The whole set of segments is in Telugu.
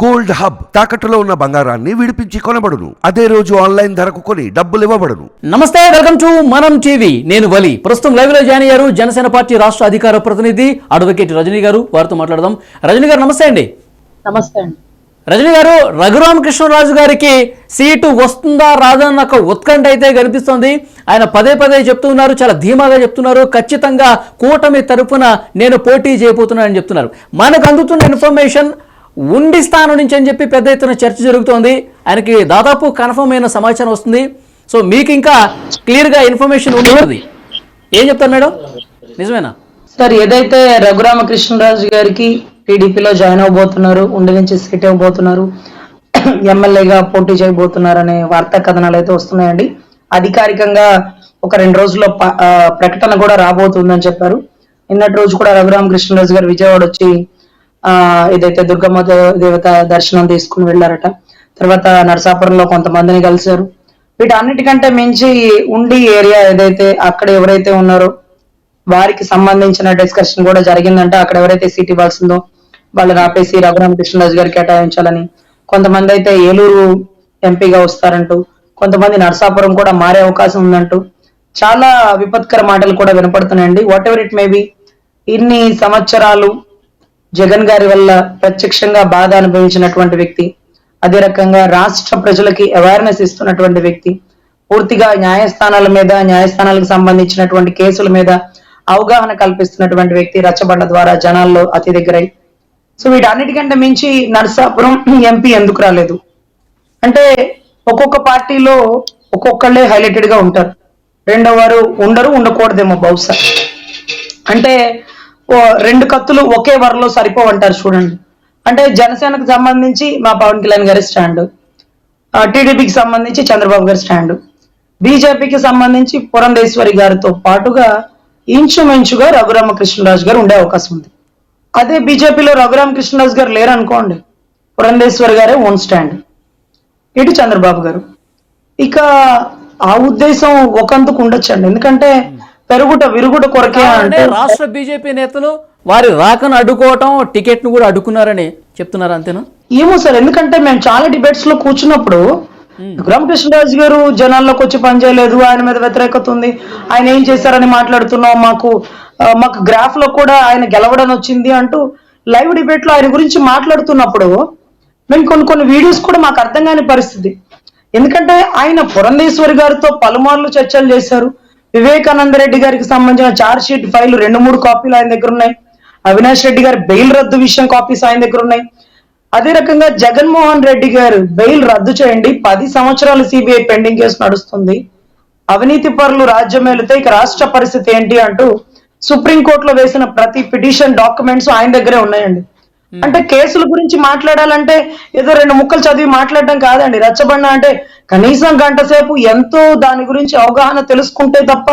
గోల్డ్ హబ్ తాకట్టులో ఉన్న బంగారాన్ని విడిపించి కొనబడును. అదే రోజు ఆన్లైన్ ధరకు కొని డబ్బులు ఇవ్వబడును. నమస్తే వెల్కమ్ టు మనం టీవీ. నేను వలి. ప్రస్తుతం లైవ్లో జాయిన్ అయ్యారు జనసేన పార్టీ రాష్ట్ర అధికార ప్రతినిధి అడ్వకేట్ రజనీ గారు. వారితో మాట్లాడదాం. రజనీ గారు నమస్తే అండి. నమస్తే అండి. రజనీ గారు రఘురామకృష్ణరాజు గారికి సీటు వస్తుందా రాదా అన్న ఒక ఉత్కంఠ అయితే కనిపిస్తోంది. ఆయన పదే పదే చెప్తున్నారు చాలా ధీమాగా చెప్తున్నారు. ఖచ్చితంగా కూటమి తరపున నేను పోటీ చేయబోతున్నానని చెప్తున్నారు. మనకు అందుతున్న ఇన్ఫర్మేషన్ ఉండి స్థానం నుంచి అని చెప్పి పెద్ద ఎత్తున చర్చ జరుగుతోంది. ఆయనకి దాదాపు కన్ఫర్మ్ అయిన సమాచారం వస్తుంది. సో మీకు ఇంకా క్లియర్గా ఇన్ఫర్మేషన్ ఉంటుంది. ఏం చెప్తారు మేడం? నిజమేనా? సార్ ఏదైతే రఘురామకృష్ణరాజు గారికి టీడీపీలో జాయిన్ అవ్వబోతున్నారు ఉండి నుంచి సీట్ ఇవ్వబోతున్నారు ఎమ్మెల్యేగా పోటీ చేయబోతున్నారు అనే వార్తా కథనాలు అయితే వస్తున్నాయండి. అధికారికంగా ఒక రెండు రోజుల్లో ప్రకటన కూడా రాబోతుందని చెప్పారు. నిన్నటి రోజు కూడా రఘురామకృష్ణరాజు గారు విజయవాడ వచ్చి ఏదైతే దుర్గమ్మ దేవత దర్శనం తీసుకుని వెళ్ళారట తర్వాత నరసాపురంలో కొంతమందిని కలిశారు. వీటన్నిటికంటే మించి ఉండి ఏరియా ఏదైతే అక్కడ ఎవరైతే ఉన్నారో వారికి సంబంధించిన డిస్కషన్ కూడా జరిగిందంటే. అక్కడ ఎవరైతే సీట్ ఇవ్వాల్సిందో వాళ్ళని ఆపేసి రఘురామకృష్ణరాజు గారికి కేటాయించాలని. కొంతమంది అయితే ఏలూరు ఎంపీగా వస్తారంటూ కొంతమంది నరసాపురం కూడా మారే అవకాశం ఉందంటూ. చాలా విపత్కర మాటలు కూడా వినపడుతున్నాయండి. Whatever it may be ఇన్ని సంవత్సరాలు జగన్ గారి వల్ల ప్రత్యక్షంగా బాధ అనుభవించినటువంటి వ్యక్తి అదే రకంగా రాష్ట్ర ప్రజలకి అవేర్నెస్ ఇస్తున్నటువంటి వ్యక్తి పూర్తిగా న్యాయస్థానాల మీద న్యాయస్థానాలకు సంబంధించినటువంటి కేసుల మీద అవగాహన కల్పిస్తున్నటువంటి వ్యక్తి రచ్చబండ ద్వారా జనాల్లో అతి దగ్గరై. సో వీటన్నిటికంటే మించి నర్సాపురం ఎంపీ ఎందుకు రాలేదు? అంటే ఒక్కొక్క పార్టీలో ఒక్కొక్కళ్ళే హైలైటెడ్గా ఉంటారు. రెండో వారు ఉండరు ఉండకూడదేమో బహుశా. అంటే రెండు కత్తులు ఒకే వరలో సరిపోవంటారు చూడండి. అంటే జనసేనకు సంబంధించి మా పవన్ కళ్యాణ్ గారి స్టాండ్. టీడీపీకి సంబంధించి చంద్రబాబు గారి స్టాండ్. బీజేపీకి సంబంధించి పురంధేశ్వరి గారితో పాటుగా ఇంచుమించుగా రఘురామకృష్ణరాజు గారు ఉండే అవకాశం ఉంది. అదే బీజేపీలో రఘురామ కృష్ణరాజు గారు లేరనుకోండి. పురంధేశ్వరి గారే ఓన్ స్టాండ్. ఇటు చంద్రబాబు గారు. ఇక ఆ ఉద్దేశం ఒకందుకు ఉండొచ్చండి. ఎందుకంటే పెరుగుట విరుగుట కొరకే అంటే రాష్ట్ర బీజేపీ నేతలు వారి రాకను అడ్డుకోవటం టికెట్ను కూడా అడ్డుకున్నారని చెప్తున్నారు అంతేనా? ఏమో సార్ ఎందుకంటే మేము చాలా డిబేట్స్లో కూర్చున్నప్పుడు రామకృష్ణరాజు గారు జనాల్లోకి వచ్చి పనిచేయలేదు ఆయన మీద వ్యతిరేకత ఉంది ఆయన ఏం చేశారని మాట్లాడుతున్నాం మాకు మాకు గ్రాఫ్లో కూడా ఆయన గెలవడం వచ్చింది అంటూ లైవ్ డిబేట్లో ఆయన గురించి మాట్లాడుతున్నప్పుడు మేము కొన్ని కొన్ని వీడియోస్ కూడా మాకు అర్థం కాని పరిస్థితి. ఎందుకంటే ఆయన పురంధేశ్వరి గారితో పలుమార్లు చర్చలు చేశారు వివేకానంద రెడ్డి గారికి సంబంధించిన చార్జ్ షీట్ ఫైల్ రెండు మూడు కాపీలు ఆయన దగ్గర ఉన్నాయి. అవినాష్ రెడ్డి గారి బెయిల్ రద్దు విషయం కాపీస్ ఆయన దగ్గర ఉన్నాయి. అదే రకంగా జగన్మోహన్ రెడ్డి గారు బెయిల్ రద్దు చేయండి. పది సంవత్సరాలు సిబిఐ పెండింగ్ కేసు నడుస్తుంది. అవినీతి పరులు రాజ్యం వెళితే ఇక రాష్ట్ర పరిస్థితి ఏంటి అంటూ సుప్రీంకోర్టులో వేసిన ప్రతి పిటిషన్ డాక్యుమెంట్స్ ఆయన దగ్గరే ఉన్నాయండి. అంటే కేసుల గురించి మాట్లాడాలంటే ఏదో రెండు ముక్కలు చదివి మాట్లాడడం కాదండి. రచ్చబండ అంటే కనీసం గంట సేపు ఎంతో దాని గురించి అవగాహన తెలుసుకుంటే తప్ప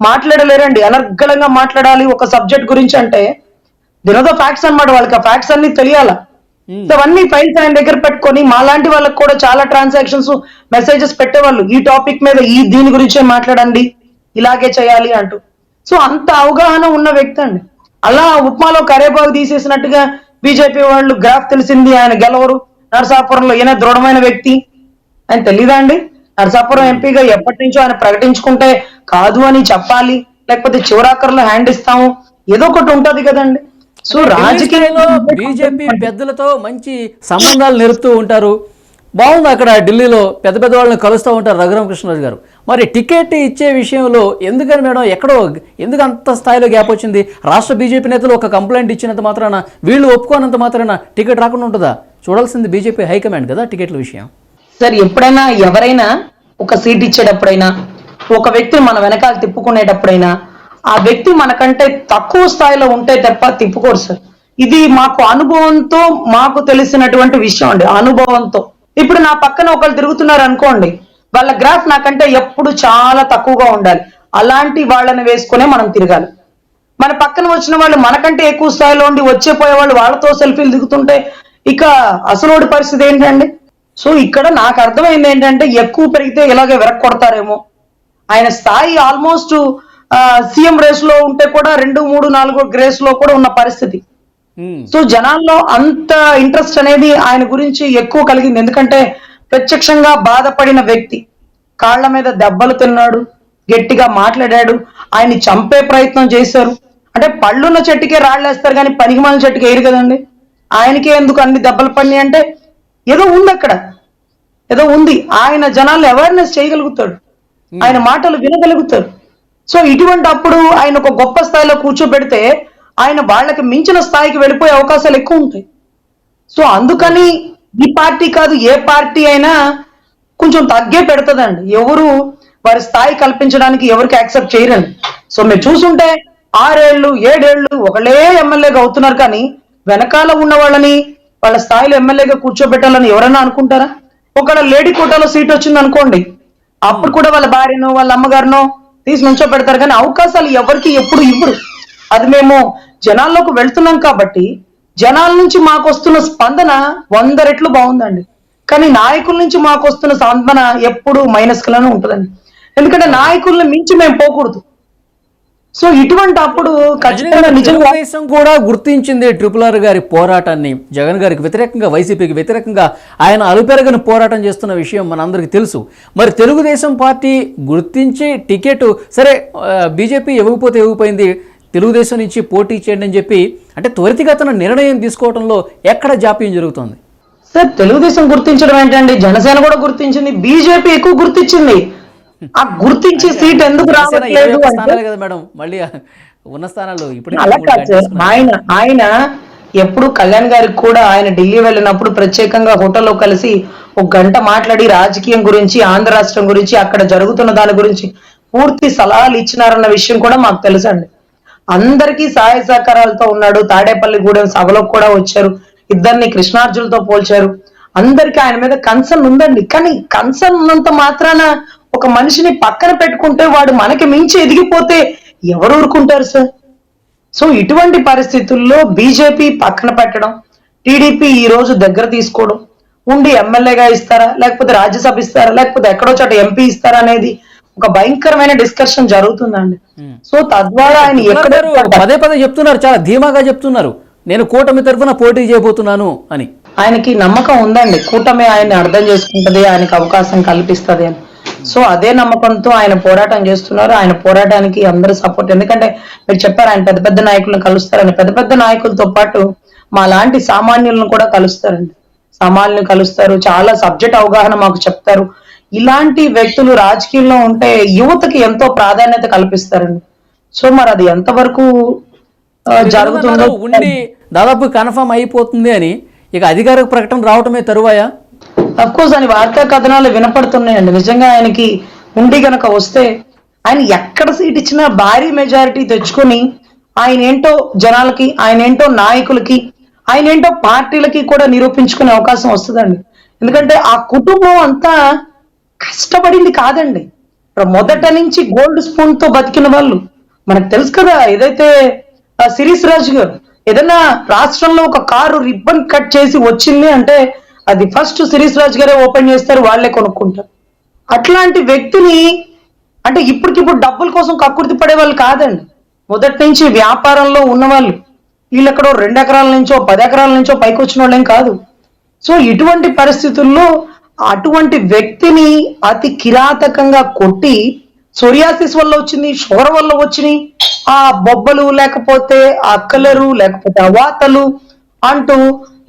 మాట్లాడలేరండి. అనర్గళంగా మాట్లాడాలి ఒక సబ్జెక్ట్ గురించి అంటే దినోదో ఫ్యాక్ట్స్ అన్నమాట వాళ్ళకి. ఆ ఫ్యాక్ట్స్ అన్ని తెలియాలా? అవన్నీ ఫైల్స్ ఆయన దగ్గర పెట్టుకొని మాలాంటి వాళ్ళకి కూడా చాలా ట్రాన్సాక్షన్స్ మెసేజెస్ పెట్టేవాళ్ళు. ఈ టాపిక్ మీద ఈ దీని గురించే మాట్లాడండి. ఇలాగే చేయాలి అంటూ. సో అంత అవగాహన ఉన్న వ్యక్తి అండి. అలా ఉప్మాలో కరేపాకు తీసేసినట్టుగా బీజేపీ వాళ్ళు గ్రాఫ్ తెలిసింది ఆయన గెలవరు. నరసాపురంలో ఈయన దృఢమైన వ్యక్తి. ఆయన తెలీదా అండి? నరసాపురం ఎంపీగా ఎప్పటి నుంచో ఆయన ప్రకటించుకుంటే కాదు అని చెప్పాలి లేకపోతే చివరాఖరులో హ్యాండ్ ఇస్తాము. ఏదో ఒకటి ఉంటది కదండి. సో రాజకీయాల్లో బీజేపీ పెద్దలతో మంచి సంబంధాలు నిలుపుతూ ఉంటారు. బాగుంది అక్కడ ఢిల్లీలో? పెద్ద పెద్ద వాళ్ళని కలుస్తూ ఉంటారు రఘురామకృష్ణరాజు గారు. మరి టికెట్ ఇచ్చే విషయంలో ఎందుకని మేడం ఎక్కడో ఎందుకు అంత స్థాయిలో గ్యాప్ వచ్చింది? రాష్ట్ర బీజేపీ నేతలు ఒక కంప్లైంట్ ఇచ్చినంత మాత్రాన వీళ్ళు ఒప్పుకోనంత మాత్రాన టికెట్ రాకుండా ఉంటుందా? చూడాల్సింది బీజేపీ హైకమాండ్ కదా టికెట్ల విషయం. సార్ ఎప్పుడైనా ఎవరైనా ఒక సీట్ ఇచ్చేటప్పుడైనా ఒక వ్యక్తిని మన వెనకాల తిప్పుకునేటప్పుడైనా ఆ వ్యక్తి మనకంటే తక్కువ స్థాయిలో ఉంటే తప్ప తిప్పుకోరు సార్. ఇది మాకు అనుభవంతో మాకు తెలిసినటువంటి విషయం అండి అనుభవంతో. ఇప్పుడు నా పక్కన ఒకరు తిరుగుతున్నారు అనుకోండి వాళ్ళ గ్రాఫ్ నాకంటే ఎప్పుడు చాలా తక్కువగా ఉండాలి. అలాంటి వాళ్ళని వేసుకునే మనం తిరగాలి. మన పక్కన వచ్చిన వాళ్ళు మనకంటే ఎక్కువ స్థాయిలో ఉండి వచ్చేపోయే వాళ్ళు వాళ్ళతో సెల్ఫీలు దిగుతుంటే ఇక అసలోడి పరిస్థితి ఏంటండి? సో ఇక్కడ నాకు అర్థమైంది ఏంటంటే ఎక్కువ పెరిగితే ఇలాగే వెరక్కొడతారేమో. ఆయన స్థాయి ఆల్మోస్ట్ సీఎం రేస్లో ఉంటే కూడా రెండు మూడు నాలుగు గ్రేస్లో కూడా ఉన్న పరిస్థితి. సో జనాల్లో అంత ఇంట్రెస్ట్ అనేది ఆయన గురించి ఎక్కువ కలిగింది. ఎందుకంటే ప్రత్యక్షంగా బాధపడిన వ్యక్తి కాళ్ళ మీద దెబ్బలు తిన్నాడు గట్టిగా మాట్లాడాడు ఆయన్ని చంపే ప్రయత్నం చేశారు. అంటే పళ్ళున్న చెట్టుకే రాళ్ళేస్తారు కానీ పనికిమాల చెట్టుకి వేయరు కదండి. ఆయనకే ఎందుకు అన్ని దెబ్బలు పడినాయి అంటే ఏదో ఉంది అక్కడ. ఏదో ఉంది. ఆయన జనాలను అవేర్నెస్ చేయగలుగుతాడు. ఆయన మాటలు వినగలుగుతారు. సో ఇటువంటి అప్పుడు ఆయన ఒక గొప్ప స్థాయిలో కూర్చోబెడితే ఆయన వాళ్ళకి మించిన స్థాయికి వెళ్ళిపోయే అవకాశాలు ఎక్కువ ఉంటాయి. సో అందుకని ఈ పార్టీ కాదు ఏ పార్టీ అయినా కొంచెం తగ్గే పెడతదండి. ఎవరు వారి స్థాయి కల్పించడానికి ఎవరికి యాక్సెప్ట్ చేయరండి. సో మీరు చూసుంటే ఆరేళ్ళు ఏడేళ్ళు ఒకళ్ళే ఎమ్మెల్యేగా అవుతున్నారు కానీ వెనకాల ఉన్న వాళ్ళని వాళ్ళ స్థాయిలో ఎమ్మెల్యేగా కూర్చోబెట్టాలని ఎవరైనా అనుకుంటారా? ఒకళ్ళ లేడీ కోటాలో సీట్ వచ్చింది అనుకోండి అప్పుడు కూడా వాళ్ళ భార్యనో వాళ్ళ అమ్మగారినో తీసి నుంచో పెడతారు కానీ అవకాశాలు ఎవరికి ఎప్పుడు ఇవ్వరు. అది మేము జనాల్లోకి వెళ్తున్నాం కాబట్టి జనాల నుంచి మాకు వస్తున్న స్పందన వంద రెట్లు బాగుందండి. కానీ నాయకుల నుంచి మాకు వస్తున్న స్పందన ఎప్పుడు మైనస్ కలానే ఉంటుందండి. ఎందుకంటే నాయకుల్ని మించి మేము పోకూడదు. సో ఇటువంటి అప్పుడు తెలుగుదేశం కూడా గుర్తించింది ట్రిపుల్ ఆర్ గారి పోరాటాన్ని. జగన్ గారికి వ్యతిరేకంగా వైసీపీకి వ్యతిరేకంగా ఆయన అలుపెరగని పోరాటం చేస్తున్న విషయం మనందరికీ తెలుసు. మరి తెలుగుదేశం పార్టీ గుర్తించి టికెట్ సరే బీజేపీ ఇవ్వకపోతే ఇవ్వకపోయింది తెలుగుదేశం నుంచి పోటీ చేయండి అని చెప్పి అంటే త్వరితగతిన నిర్ణయం తీసుకోవడంలో ఎక్కడ జాప్యం జరుగుతుంది? సార్ తెలుగుదేశం గుర్తించడం ఏంటండి? జనసేన కూడా గుర్తించింది బీజేపీ ఎక్కువ గుర్తించింది. ఆ గుర్తించే సీట్ ఎందుకు రావట్లేదు కదా మేడం. మళ్ళీ ఉన్న స్థానాలు కట్టేసుకున్నారు. ఆయన ఆయన ఎప్పుడు కళ్యాణ్ గారికి కూడా ఆయన ఢిల్లీ వెళ్ళినప్పుడు ప్రత్యేకంగా హోటల్లో కలిసి ఒక గంట మాట్లాడి రాజకీయం గురించి ఆంధ్ర రాష్ట్రం గురించి అక్కడ జరుగుతున్న దాని గురించి పూర్తి సలహాలు ఇచ్చినారన్న విషయం కూడా మాకు తెలుసండి. అందరికీ సహాయ సహకారాలతో ఉన్నాడు. తాడేపల్లి గూడెం సభలో కూడా వచ్చారు. ఇద్దరిని కృష్ణార్జులతో పోల్చారు. అందరికీ ఆయన మీద కన్సర్న్ ఉందండి. కానీ కన్సర్న్ ఉన్నంత మాత్రాన ఒక మనిషిని పక్కన పెట్టుకుంటే వాడు మనకి మించి ఎదిగిపోతే ఎవరు ఊరుకుంటారు సార్? సో ఇటువంటి పరిస్థితుల్లో బీజేపీ పక్కన పెట్టడం టీడీపీ ఈ రోజు దగ్గర తీసుకోవడం ఉండి ఎమ్మెల్యేగా ఇస్తారా? లేకపోతే రాజ్యసభ ఇస్తారా? లేకపోతే ఎక్కడో చోట ఎంపీ ఇస్తారా అనేది ఒక భయంకరమైన డిస్కషన్ జరుగుతుందండి. సో తద్వారా ఆయన ఎక్కడ పదే పదే చెప్తున్నారు చాలా ధీమాగా చెప్తున్నారు. నేను కూటమి తరఫున పోటీ చేయబోతున్నాను అని. ఆయనకి నమ్మకం ఉందండి. కూటమి ఆయన్ని అర్థం చేసుకుంటది ఆయనకి అవకాశం కల్పిస్తది అని. సో అదే నమ్మకంతో ఆయన పోరాటం చేస్తున్నారు. ఆయన పోరాటానికి అందరూ సపోర్ట్ ఎందుకంటే మీరు చెప్పారు ఆయన పెద్ద పెద్ద నాయకులను కలుస్తారని. పెద్ద పెద్ద నాయకులతో పాటు మా లాంటి సామాన్యులను కూడా కలుస్తారండి. సామాన్యులను కలుస్తారు. చాలా సబ్జెక్ట్ అవగాహన మాకు చెప్తారు. ఇలాంటి వ్యక్తులు రాజకీయంలో ఉంటే యువతకి ఎంతో ప్రాధాన్యత కల్పిస్తారండి. సో మరి అది ఎంతవరకు జరుగుతుందో ఉండి దాదాపు కన్ఫర్మ్ అయిపోతుంది అని ఇక అధికారిక ప్రకటన రావటమే తరువాయా? అఫ్ కోర్స్ అని వార్తా కథనాలు వినపడుతున్నాయండి. నిజంగా ఆయనకి ఉండి గనక వస్తే ఆయన ఎక్కడ సీట్ ఇచ్చినా భారీ మెజారిటీ తెచ్చుకొని ఆయన ఏంటో జనాలకి ఆయన ఏంటో నాయకులకి ఆయన ఏంటో పార్టీలకి కూడా నిరూపించుకునే అవకాశం వస్తుందండి. ఎందుకంటే ఆ కుటుంబం అంతా కష్టపడింది కాదండి. మొదట నుంచి గోల్డ్ స్పూన్తో బతికిన వాళ్ళు మనకు తెలుసు కదా ఏదైతే ఆ సిరీస్ రాజు గారు ఏదైనా రాష్ట్రంలో ఒక కారు రిబ్బన్ కట్ చేసి వచ్చింది అంటే అది ఫస్ట్ సిరీస్ రాజు గారే ఓపెన్ చేస్తారు వాళ్ళే కొనుక్కుంటారు. అట్లాంటి వ్యక్తిని అంటే ఇప్పటికిప్పుడు డబ్బుల కోసం కక్కుర్తి పడే వాళ్ళు కాదండి. మొదటి నుంచి వ్యాపారంలో ఉన్నవాళ్ళు వీళ్ళు ఎక్కడో రెండు ఎకరాల నుంచో పది ఎకరాల నుంచో పైకి వచ్చిన వాళ్ళేం కాదు. సో ఇటువంటి పరిస్థితుల్లో అటువంటి వ్యక్తిని అతి కిరాతకంగా కొట్టి సోరియాసిస్ వల్ల వచ్చింది షుగర్ వల్ల వచ్చినాయి ఆ బొబ్బలు లేకపోతే ఆ కలరు లేకపోతే ఆ వాతలు అంటూ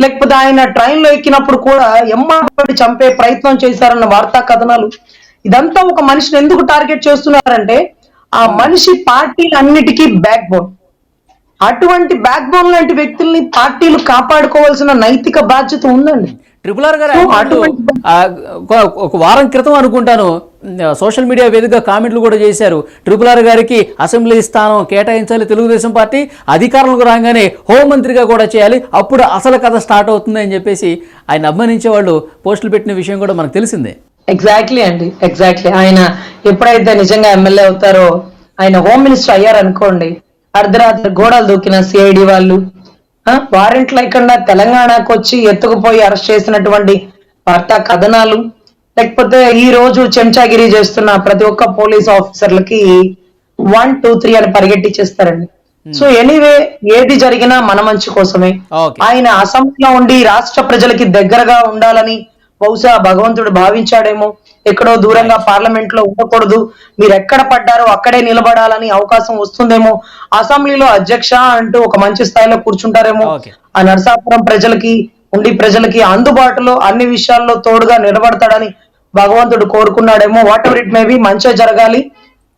లేకపోతే ఆయన ట్రైన్లో ఎక్కినప్పుడు కూడా ఎమ్మడి చంపే ప్రయత్నం చేశారన్న వార్తా కథనాలు. ఇదంతా ఒక మనిషిని ఎందుకు టార్గెట్ చేస్తున్నారంటే ఆ మనిషి పార్టీలు అన్నిటికీ బ్యాక్ బోన్ అటువంటి బ్యాక్ బోన్ లాంటి వ్యక్తుల్ని పార్టీలు కాపాడుకోవాల్సిన నైతిక బాధ్యత ఉందండి. ట్రిపుల్ ఆర్ గారు ఒక- వారం క్రితం అనుకుంటాను. సోషల్ మీడియా వేదికగా కామెంట్లు కూడా చేశారు. ట్రిపుల్ ఆర్ గారికి అసెంబ్లీ స్థానం కేటాయించాలి తెలుగుదేశం పార్టీ అధికారంలోకి రాగానే హోంమంత్రిగా కూడా చేయాలి. అప్పుడు అసలు కథ స్టార్ట్ అవుతుంది అని చెప్పేసి ఆయన అభిమానించే వాళ్ళు పోస్టులు పెట్టిన విషయం కూడా మనకు తెలిసిందే. ఎగ్జాక్ట్లీ అండి. ఎగ్జాక్ట్లీ ఆయన ఎప్పుడైతే నిజంగా ఎమ్మెల్యే అవుతారో ఆయన హోమ్ మినిస్టర్ అయ్యారు అనుకోండి అర్ధరాత్రి గోడలు దూకిన సిఐడి వాళ్ళు వారెంట్ లేకుండా తెలంగాణకు వచ్చి ఎత్తుకుపోయి అరెస్ట్ చేసినటువంటి వార్తా కథనాలు లేకపోతే ఈ రోజు చెంచాగిరి చేస్తున్న ప్రతి ఒక్క పోలీస్ ఆఫీసర్లకి వన్ టూ త్రీ అని పరిగెట్టించేస్తారండి సో ఎనీవే ఏది జరిగినా మన మంచి కోసమే. ఆయన అసెంబ్లీలో ఉండి రాష్ట్ర ప్రజలకి దగ్గరగా ఉండాలని బహుశా భగవంతుడు భావించాడేమో. ఎక్కడో దూరంగా పార్లమెంట్లో ఉండకూడదు. మీరు ఎక్కడ పడ్డారో అక్కడే నిలబడాలని అవకాశం వస్తుందేమో. అసెంబ్లీలో అధ్యక్ష అంటూ ఒక మంచి స్థాయిలో కూర్చుంటారేమో. ఆ నరసాపురం ప్రజలకి ఉండి ప్రజలకి అందుబాటులో అన్ని విషయాల్లో తోడుగా నిలబడతాడని భగవంతుడు కోరుకున్నాడేమో. Whatever it may be మంచిగా జరగాలి.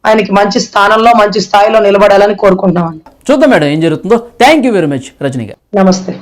ఆయనకి మంచి స్థానంలో మంచి స్థాయిలో నిలబడాలని కోరుకుంటున్నామండి. చూద్దాం మేడం ఏం జరుగుతుందో. Thank you very much Rajani గారు నమస్తే.